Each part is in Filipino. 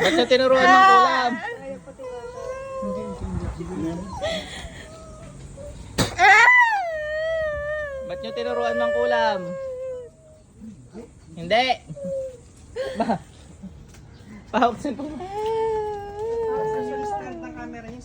Ba't niya tinuruan ng kulam? Ba't niyo tinuruan ng kulam? Hindi. Ba? Pahawak sa po.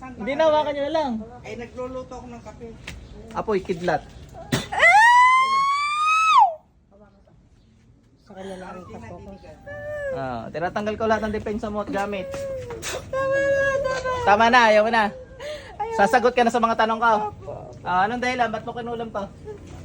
Hindi na, hawakan niyo na lang. Ay, nagluluto ako ng kape. Apoy, kidlat. Sa kanya lang ang kapokus. Ah, tinatanggal ko lahat ng depensa mo at gamit. Tama na, ayaw mo na. Sasagot ka na sa mga tanong ko. Ah, anong dahilan? Ba't mo kinulam to?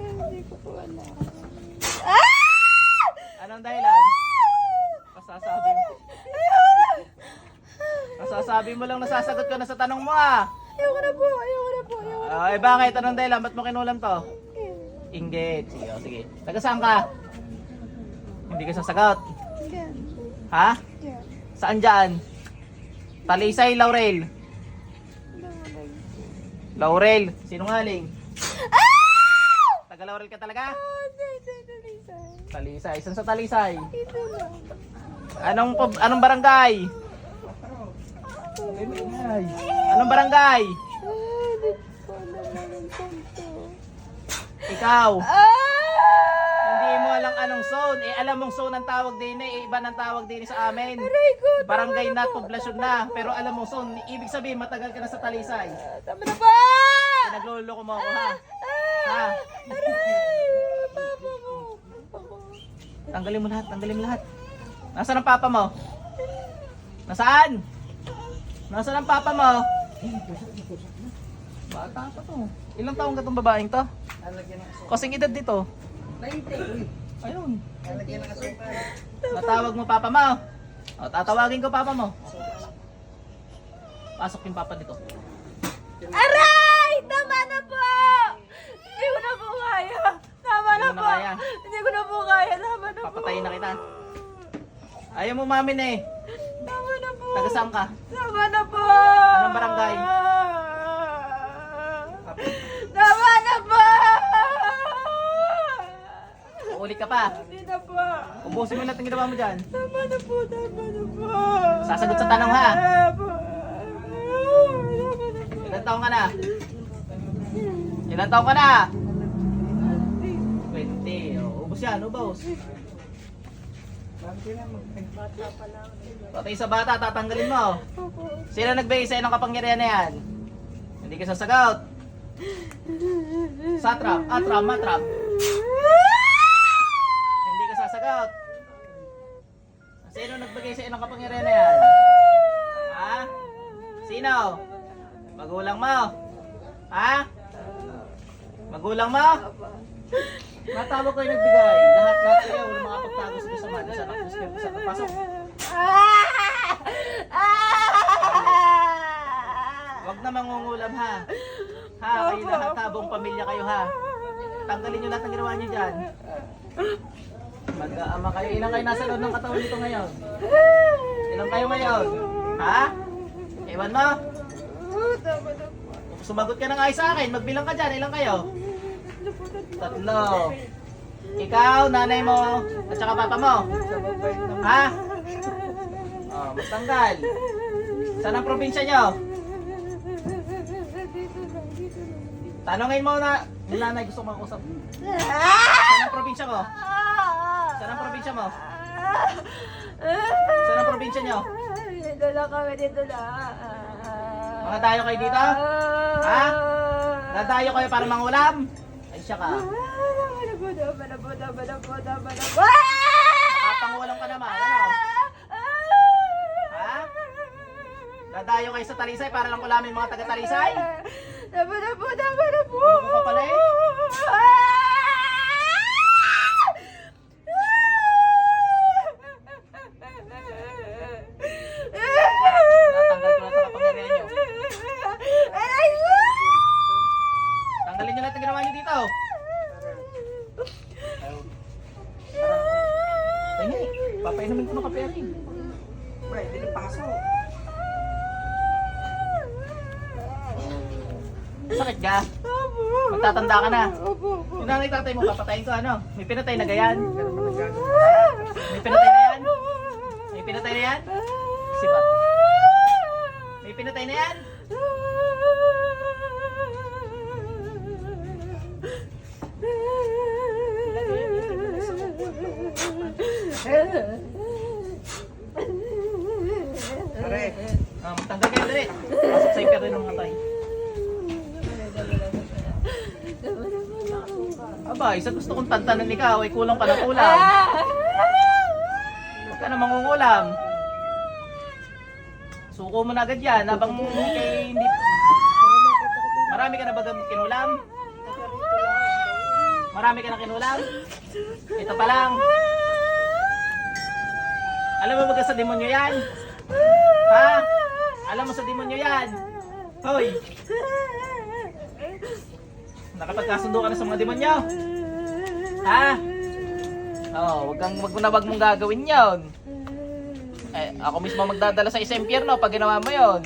Hindi ko po alam. Anong dahilan? Pasasabi mo. Pasasabi mo lang nasasagot ko na sa tanong mo ah. Ayoko na po, ayoko na po, ayoko Ah, eh bakit? Anong dahilan? Ba't mo kinulam to? Inggit. Sige, oh, sige. Taga saan ka? Hindi ka sasagot. Yan, Ha? yan. Saan dyan? Talisay, Laurel. Laurel. Sinungaling. Taga Laurel ka talaga? Hindi, hindi, Lisa. Talisay. Saan sa Talisay? Ito lang. Anong anong barangay? Anong barangay? Ah. Ikaw. Ah! Anong zone. Eh alam mong zone ang tawag din eh. Iba ng tawag din sa amin. Aray ko, Barangay na, poblasyon na. Pero alam mo zone, ibig sabihin matagal ka na sa Talisay. tama na ba? Pinagluloko mo ako ha. Ha? Ah! Aray! Papa mo. Tanggalin mo lahat, tanggalin mo lahat. Nasaan ang papa mo? Nasaan? Nasaan ang papa mo? Bata pa to. Ilang taong ka tong babaeng to? Kasing edad dito. 90. Ayun. Lalagyan ng asukal. Natawag mo papa mo. O, tatawagin ko papa mo. Pasok yung papa dito. Aray! Tama na po! Hindi ko na po kaya. Tama na Hindi mo na po. kaya? Hindi ko na po kaya. Tama na po. Papatayin na kita. Ayaw mo mamin eh. Tama na po. Taga saan ka? Tama na po. Anong barangay? Tama na po. Uuli ka pa. Hindi na po. Ubusin mo lahat ng ginawa mo dyan. Tama na po. Tama na po. Sasagot sa tanong, ha? Ilan taong ka na? Ilan taong ka na? 20. Oh, ubos yan, ubos. Magbata pa lang. Patay sa bata, tatanggalin mo. Sino nagbigay sa'yo ng kapangyarihan na yan? Hindi ka sasagot. Satrap, atram, matrap. Hindi ka sasagot. Sino nagbigay sa'yo ng kapangyarihan na yan? Ha? Sino? Magulang mo? Ha? Magulang mo? Matawag ko yung nagbigay. Lahat-lahat kayo, walang makapagtago sa kasama. Nasa nakapos kayo sa pasok. Huwag na mangungulam ha. Ha, kayo lahat ha, buong pamilya kayo ha. Tanggalin nyo lahat ng ginawa nyo dyan. Mag-aama kayo. Ilang kayo nasa loob ng katawan nito ngayon? Ilang kayo ngayon? Ha? Ewan mo? Po. Sumagot ka ng ayos sa akin. Magbilang ka dyan. Ilang kayo? Tatlo. Ikaw, nanay mo, at saka papa mo. Ha? Oh, magtanggal. Saan ang probinsya nyo? Tanongin mo na, nanay gusto ko makausap. Saan ang probinsya mo? Saan ang probinsya mo? Saan ang probinsya nyo? Dito lang kami, dito lang. Mga tayo kayo dito? Ha? Nadayo kayo para mangulam? Ay siya ka. Kapangulam ka naman. Ano? Ha? Nadayo kayo sa Talisay para lang ulamin mga taga-Talisay? Tama na po. Loko ka pala eh. Natanggal ko na sa kapangyarihan nyo. Aray mo! Tanggalin nyo lahat ng dito. Tingin, papainumin ko ng kape rin. Pre, hindi paso. Sakit ka? Magtatanda ka na. Yung nanay tatay mo, papatayin ko ano? May pinatay na gayan? May pinatay na yan? May pinatay na yan? si Bat. May pinatay na yan? Sa iper rin ng matay. Aba, isa gusto kong tantanan ikaw, ay kulang ka ng ulam. Huwag ka na mangungulam. Suko mo na agad yan, habang kay hindi... Marami ka na ba kinulam? Marami ka na kinulam? Ito pa lang. Alam mo ba sa demonyo yan? Ha? Alam mo sa demonyo yan? Hoy! Nakapagkasundo ka na sa mga demonyo? Ha? Oo, wag kang wag mo na wag mong gagawin 'yon. Eh, ako mismo magdadala sa isang impyerno pag ginawa mo 'yon.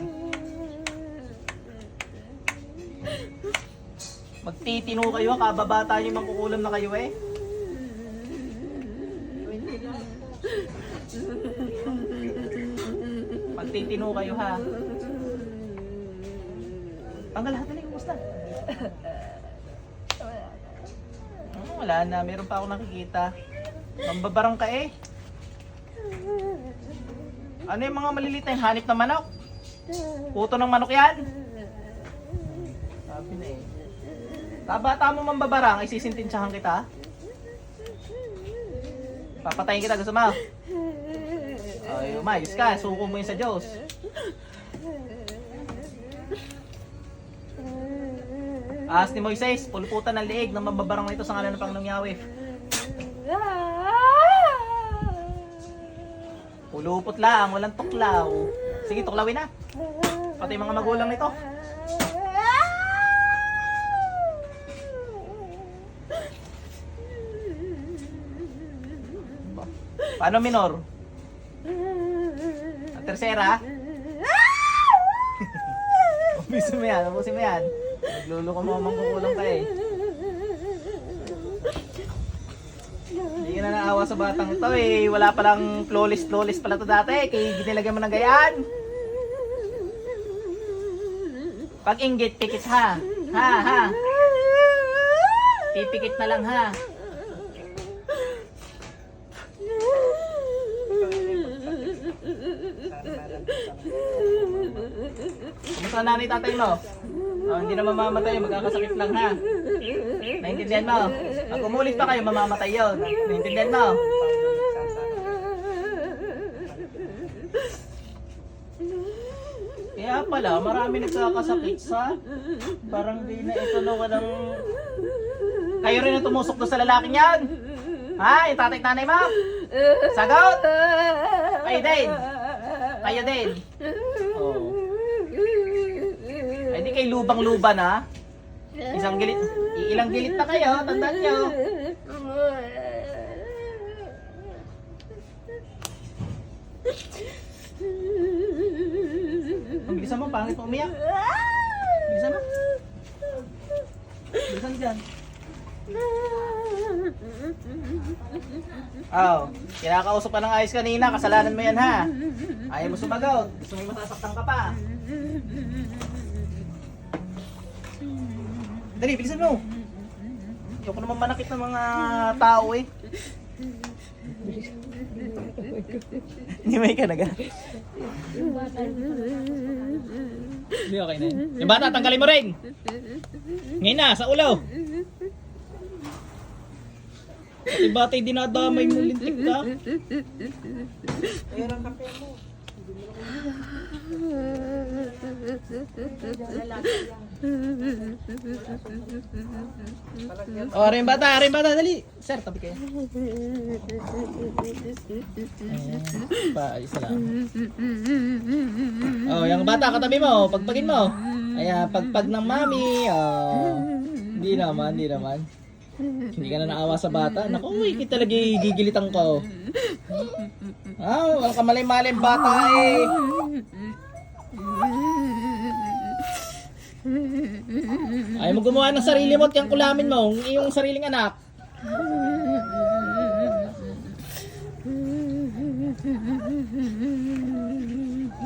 Magtitino kayo, kababata niyo mangkukulam na kayo eh. Magtitino kayo ha. Tanggal lahat na kumusta? Hmm, wala na, meron pa ako nakikita. Mambabarang ka eh. Ano yung mga maliliit na yung hanip na manok? Puto ng manok yan? Sabi na eh. Kabata mo mambabarang, ay sisintensyahan kita. Papatayin kita, gusto mo? Ay, umayos ka, suko mo yun sa Diyos. Ahas ni Moises, pulputan ng liig ng mababarang na ito sa ngalan ng Panginoong Yahweh. Pulupot lang, walang tuklaw. Sige, tuklawin na. Pati mga magulang nito. Paano minor? Ang tersera? Ubusin mo yan, ubusin mo yan. Mo mang kukulang ka eh. Hindi ka na naawa sa batang ito eh. Wala palang flawless flawless pala to dati. Kaya ginilagyan mo ng gayaan. Pag inggit, pikit ha. Ha, ha. Pipikit na lang ha. Kumusta nanay tatay mo? Oh, hindi na mamamatay, magkakasakit lang ha. Naintindihan mo? Pag umulit pa kayo, mamamatay yun. Naintindihan mo? Kaya pala, marami nagkakasakit sa parang di na ito no, walang... Kayo rin ang tumusok doon sa lalaking yan? Ha? Yung tatay at nanay mo? Sagot? Kayo din? Kayo din? Oo. Kay lubang-luba na. Isang gilit, ilang gilit na kayo, tandaan nyo. Ang bilisan mo, pangit mo umiyak. Bilisan mo. Bilisan dyan. Oh, kinakausap ka ng ayos kanina, kasalanan mo yan ha. Ayaw mo sumagot, gusto mo matasaktan ka pa. Dali, bilisan mo. Ayoko naman manakit ng mga tao eh. Hindi may ka naga. Hindi okay na yun. Yung bata, tanggalin mo rin. Ngayon na, sa ulo. Pati bata'y dinadamay mo lintik ka. ayun ang kape mo. O, oh, rin bata, rin bata, dali. Sir, tabi kayo. Pa, isa lang. Oh, yung bata, katabi mo, pagpagin mo. Ayan, pagpag ng mami. Oh. Hindi naman, hindi naman. Hindi ka na naawa sa bata. Naku, uy, kita lagi gigilitan ko. Ah, wala ka malay-malay bata eh. Mo gumawa ng sarili mo at yung kulamin mo, iyong sariling anak.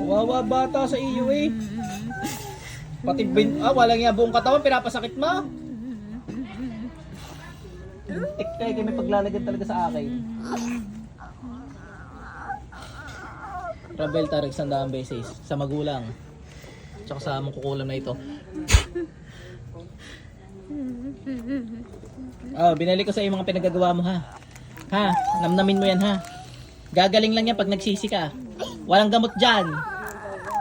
Wawa bata sa iyo eh. Pati bin, ah, walang nga buong katawan, pinapasakit mo. Tik kayo, kayo may paglalagyan talaga sa akin. Rabel Tarek sandaan beses sa magulang. Tsaka sa among kukulam na ito. Oh, binalik ko sa iyo mga pinagagawa mo ha. Ha, namnamin mo yan ha. Gagaling lang yan pag nagsisi ka. Walang gamot dyan.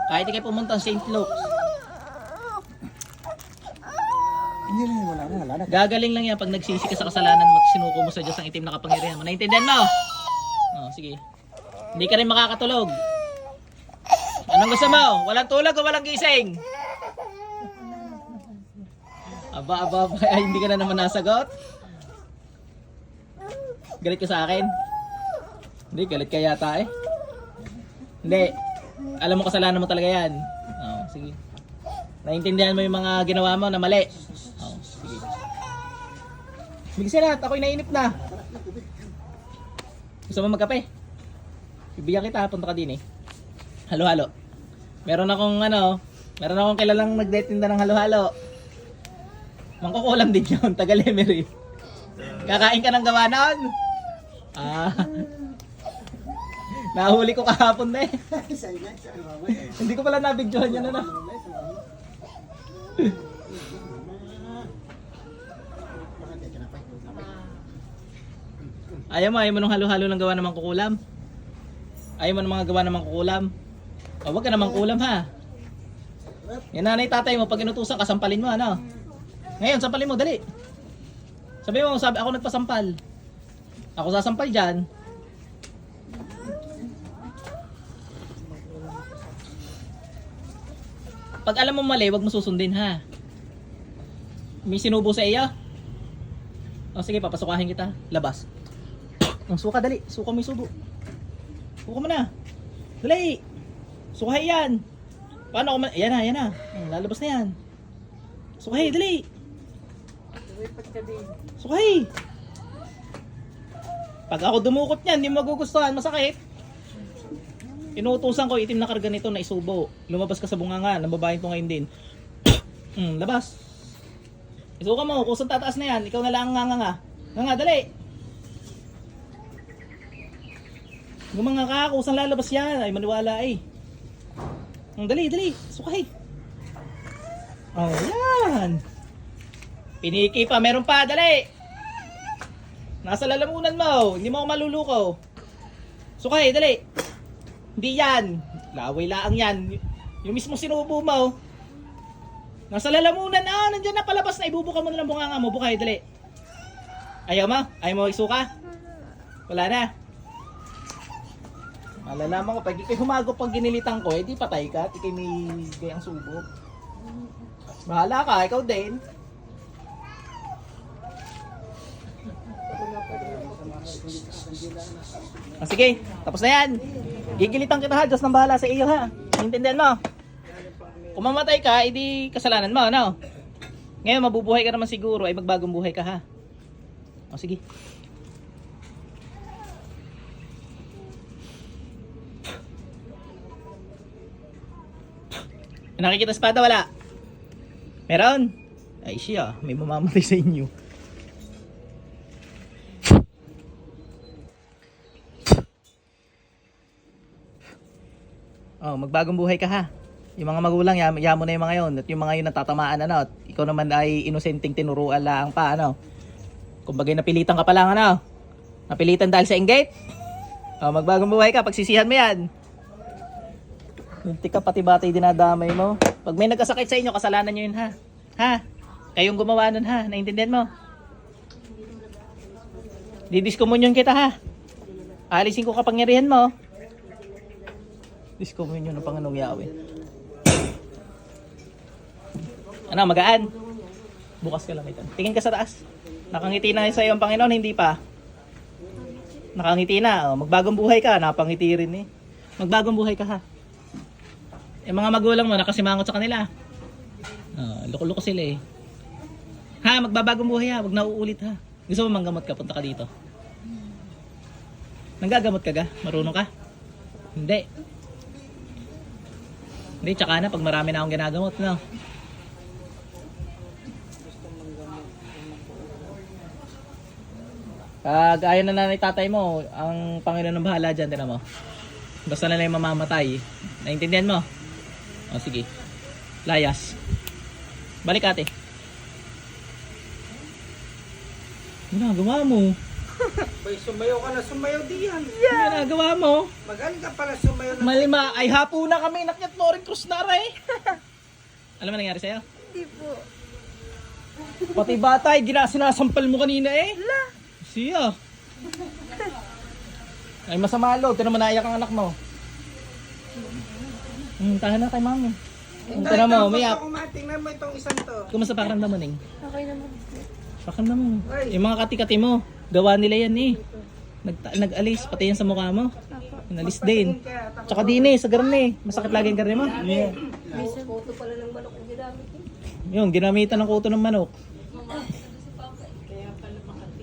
Kahit ikay pumunta sa St. Luke's. Gagaling lang yan pag nagsisi ka sa kasalanan mo at sinuko mo sa Diyos ang itim na kapangyarihan mo. Naintindihan mo? Oh, sige. Hindi ka rin makakatulog. Anong gusto mo? Walang tulog o walang gising? Aba, aba, aba. Ay, hindi ka na naman nasagot? Galit ka sa akin? Hindi, galit ka yata eh. Hindi. Alam mo kasalanan mo talaga yan. Oh, sige. Naintindihan mo yung mga ginawa mo na mali. Oh, sige. Bigyan na, ako'y nainip na. Gusto mo magkape? Bibigyan kita, punta ka din eh. Halo-halo. Meron akong ano, meron akong kilalang nagdetinda ng halo-halo. Mangkukulam din yun, taga Lemery. Kakain ka ng gawa noon? Ah. Nahuli ko kahapon na eh. Hindi ko pala nabidyohan yan ano. Ayaw mo, ayaw mo nung halo-halo ng gawa ng mangkukulam? Ayaw mo ng mga gawa ng mangkukulam? O, wag ka namang kulam ha. Yan nanay tatay mo, pag inutusan ka, sampalin mo ano. Ngayon, sampalin mo, dali. Sabi mo, sabi ako nagpasampal. Ako sasampal dyan. Pag alam mo mali, wag mo susundin ha. May sinubo sa iyo? O sige, papasukahin kita. Labas. Ang suka, dali. Suka mo subo. Suka mo na. Dali. Sukahay yan. Paano ako man... Yan na, yan na. Hmm, Lalabas na yan. Sukahay, dali. Sukahay. Pag ako dumukot niyan, hindi mo magugustuhan, masakit. Inuutusan ko itim na karga nito na isubo. Lumabas ka sa bunganga, ng babaeng to ngayon din. hmm, labas. Isuka mo, kusang tataas na yan, ikaw na lang ang nga nga. Nga nga, dali. Gumanga ka, kusang lalabas yan. Ay, maniwala eh. Hmm, dali, dali. Sukay. Oh, yan. Piniki pa, meron pa, dali. Nasa lalamunan mo, hindi mo ako maluluko. Sukay, dali. Hindi yan. Laway laang yan. Yung mismo sinubo mo. Nasa lalamunan, ah, nandiyan na palabas na. Ibubuka mo na lang bunganga mo. Bukay, dali. Ayaw mo? Ayaw mo isuka? Wala na. Malalaman ko, pag ikay humago pag ginilitan ko, edi patay ka. At ikay may gayang subo. Bahala ka, ikaw din. Ah, sige, tapos na yan. Gigilitan kita ha, Diyos nang bahala sa iyo ha. Intindihan mo? Kung mamatay ka, edi kasalanan mo, ano? Ngayon, mabubuhay ka naman siguro, ay magbagong buhay ka ha. O sige. Nakikita espada, wala? Meron? Ay siya, may mamamatay sa inyo. Oh, magbagong buhay ka ha. Yung mga magulang, yam, yamo na yung mga yon At yung mga yun natatamaan, ano. At ikaw naman ay inosenteng tinuruan lang pa, ano. Kumbaga napilitan ka pa lang, ano. Napilitan dahil sa inggit. Oh, magbagong buhay ka, pagsisihan mo yan. Hindi ka pati batay dinadamay mo. Pag may nagkasakit sa inyo, kasalanan nyo yun, ha. Ha? Kayong gumawa nun, ha. Naintindihan mo? Didiscomunyon kita, ha. Alisin ko kapangyarihan mo. Discomunyon ng Panginoong Yahweh. Ano, magaan? Bukas ka lang ito. Tingin ka sa taas. Nakangiti na sa iyo ang Panginoon, hindi pa. Nakangiti na. Oh, magbagong buhay ka. Napangiti rin eh. Magbagong buhay ka ha. Eh mga magulang mo, nakasimangot sa kanila. Ah, loko-loko sila eh. Ha, magbabagong buhay ha. Huwag na uulit ha. Gusto mo manggamot ka, punta ka dito. Nanggagamot ka ga? Marunong ka? Hindi. Hindi, tsaka na pag marami na akong ginagamot, no? Pag ayaw na nanay tatay mo, ang Panginoon ang bahala dyan, tinan mo. Basta na lang yung mamamatay. Naintindihan mo? O sige. Layas. Balik ate. Ginagawa mo. Bay, sumayaw ka na, sumayaw diyan. Ginagawa mo. Magaling ka pala sumayaw na. Malima, ay hapo na kami, nakyat mo rin krus na rin. Alam mo nangyari sa'yo? Hindi po. Pati bata, eh, sinasampal mo kanina eh. La. Siya. Ay masama loob, tinan mo naiyak ang anak mo. Hmm, tahan na kay mami. Hmm, tinan mo, umiyak. Tingnan mo itong isang to. Kumusta pakiramdam mo, Ning? Okay naman. Pakiramdam mo. Ay. Yung mga kati-kati mo, gawa nila yan eh. Nag nag-alis, pati yan sa mukha mo. Inalis din. Tsaka din eh, sa garne. Masakit lagi ang garne mo? Yeah. Photo pala ng manok ang ginamit eh. Yung, ginamitan ng kuto ng manok.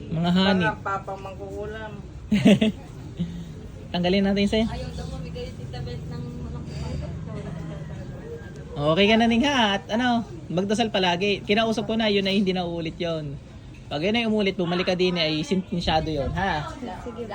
Mga hani. Parang papang mangkukulam. Tanggalin natin sa'yo. Ayaw daw mamigay tita Bet ng manok. Okay ka na ning ha. At ano, magdasal palagi. Kinausap ko na, yun ay hindi na uulit yon. Pag yun ay umulit, bumalik ka din ay sintinsyado yon ha. Sige.